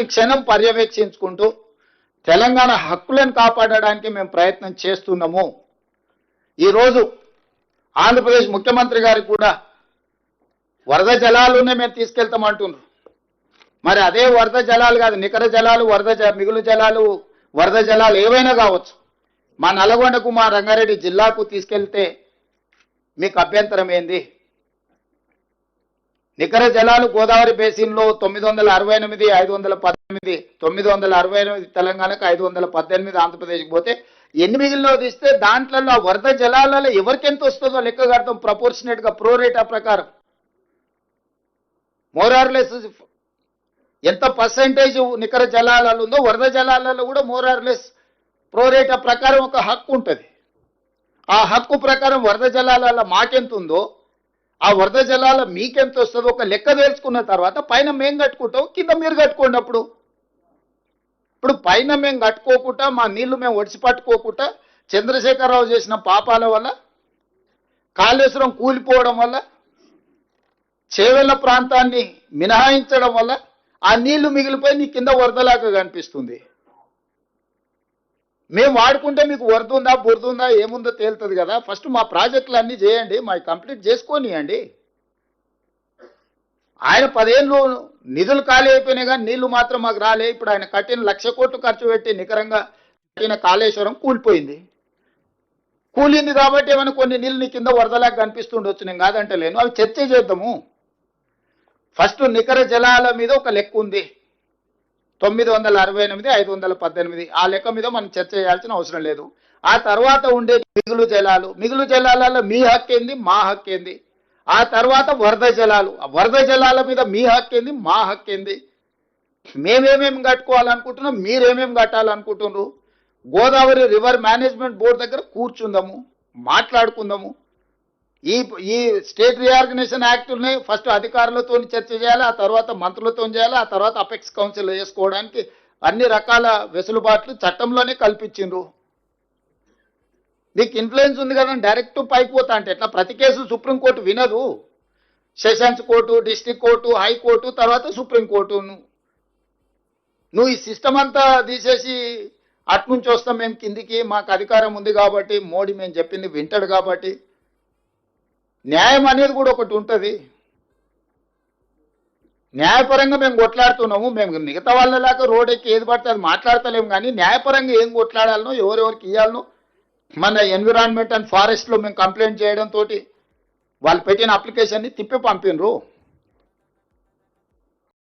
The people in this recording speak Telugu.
ప్రతి క్షణం పర్యవేక్షించుకుంటూ తెలంగాణ హక్కులను కాపాడడానికి మేము ప్రయత్నం చేస్తున్నాము. ఈరోజు ఆంధ్రప్రదేశ్ ముఖ్యమంత్రి గారికి కూడా వరద జలాలునే మేము తీసుకెళ్తామంటున్నారు మరి అదే వరద జలాలు కాదు నికర జలాలు వరద మిగులు జలాలు వరద జలాలు ఏవైనా కావచ్చు. మా నల్గొండకు మా రంగారెడ్డి జిల్లాకు తీసుకెళ్తే మీకు అభ్యంతరం ఏంది? నికర జలాలు గోదావరి బేసిన్లో తొమ్మిది వందల అరవై ఎనిమిది ఐదు వందల పద్దెనిమిది తొమ్మిది వందల అరవై ఎనిమిది తెలంగాణకు ఐదు వందల పద్దెనిమిది ఆంధ్రప్రదేశ్కి పోతే ఎన్ని తీస్తే దాంట్లో ఆ వరద జలాలలో ఎవరికి ఎంత వస్తుందో లెక్క కడతాం ప్రపోర్షనేట్గా ప్రకారం. మోరార్లెస్ ఎంత పర్సెంటేజ్ నికర జలాలలో ఉందో వరద జలాలలో కూడా మోరార్లెస్ ప్రోరేటా ప్రకారం ఒక హక్కు ఉంటుంది. ఆ హక్కు ప్రకారం వరద జలాలలో మాకెంత ఉందో ఆ వరద జలాల మీకెంత వస్తుందో ఒక లెక్క తెలుసుకున్న తర్వాత పైన మేము కట్టుకుంటాం కింద మీరు కట్టుకోండి అప్పుడు. ఇప్పుడు పైన మేము కట్టుకోకుండా మా నీళ్ళు మేము ఒడిసి పట్టుకోకుండా చంద్రశేఖరరావు చేసిన పాపాల వల్ల కాళేశ్వరం కూలిపోవడం వల్ల చేవెళ్ళ ప్రాంతాన్ని మినహాయించడం వల్ల ఆ నీళ్ళు మిగిలిపోయి నీ కింద వరదలాగా కనిపిస్తుంది. మేము వాడుకుంటే మీకు వరదుందా ఉందా ఏముందో తేలుతుంది కదా. ఫస్ట్ మా ప్రాజెక్టులు అన్నీ చేయండి మా కంప్లీట్ చేసుకోనియండి. ఆయన పదేళ్ళు నిధులు ఖాళీ అయిపోయినాయి కానీ నీళ్ళు మాత్రం మాకు రాలే. ఇప్పుడు ఆయన కట్టిన లక్ష కోట్లు ఖర్చు పెట్టి నికరంగా కట్టిన కాళేశ్వరం కూలిపోయింది. కూలింది కాబట్టి ఏమైనా కొన్ని నీళ్ళు నీ కింద వరదలాగా కనిపిస్తుండొచ్చు. నేను కాదంటే లేను. అవి చర్చ చేద్దాము. ఫస్ట్ నికర జలాల మీద ఒక లెక్క ఉంది. తొమ్మిది వందల అరవై ఎనిమిది ఐదు వందల పద్దెనిమిది. ఆ లెక్క మీద మనం చర్చ చేయాల్సిన అవసరం లేదు. ఆ తర్వాత ఉండే మిగులు జలాలు. మిగులు జలాలలో మీ హక్కేంది మా హక్కేంది ఆ తర్వాత వరద జలాలు. వరద జలాల మీద మీ హక్కేంది ఏంది? మా హక్కేంది ఏంది? మేమేమేమి కట్టుకోవాలనుకుంటున్నాం? మీరేమేమి కట్టాలనుకుంటున్నారు? గోదావరి రివర్ మేనేజ్మెంట్ బోర్డు దగ్గర కూర్చుందాము మాట్లాడుకుందాము. ఈ ఈ స్టేట్ రీఆర్గనైజేషన్ యాక్ట్ని ఫస్ట్ అధికారులతో చర్చ చేయాలి ఆ తర్వాత మంత్రులతో చేయాలి ఆ తర్వాత అపెక్స్ కౌన్సిల్ వేసుకోవడానికి అన్ని రకాల వెసులుబాట్లు చట్టంలోనే కల్పించిండ్రు. నీకు ఇన్ఫ్లుయెన్స్ ఉంది కదా డైరెక్ట్ పైకి పోతా అంటే ఎట్లా? ప్రతి కేసు సుప్రీంకోర్టు వినదు. Sessions court district court high court తర్వాత సుప్రీంకోర్టు నువ్వు ఈ సిస్టమ్ అంతా తీసేసి అట్నుంచి వస్తాం మేము కిందికి మాకు అధికారం ఉంది కాబట్టి మోడీ మేము చెప్పింది వింటాడు కాబట్టి న్యాయం అనేది కూడా ఒకటి ఉంటుంది. న్యాయపరంగా మేము కొట్లాడుతున్నాము మేము మిగతా వాళ్ళలాగా రోడ్ ఎక్కి ఏది పడితే అది మాట్లాడతలేము కానీ న్యాయపరంగా ఏం కొట్లాడాలనో ఎవరెవరికి ఇవ్వాలనో మన ఎన్విరాన్మెంట్ అండ్ ఫారెస్ట్లో మేము కంప్లైంట్ చేయడంతో వాళ్ళు పెట్టిన అప్లికేషన్ని తిప్పి పంపినరు.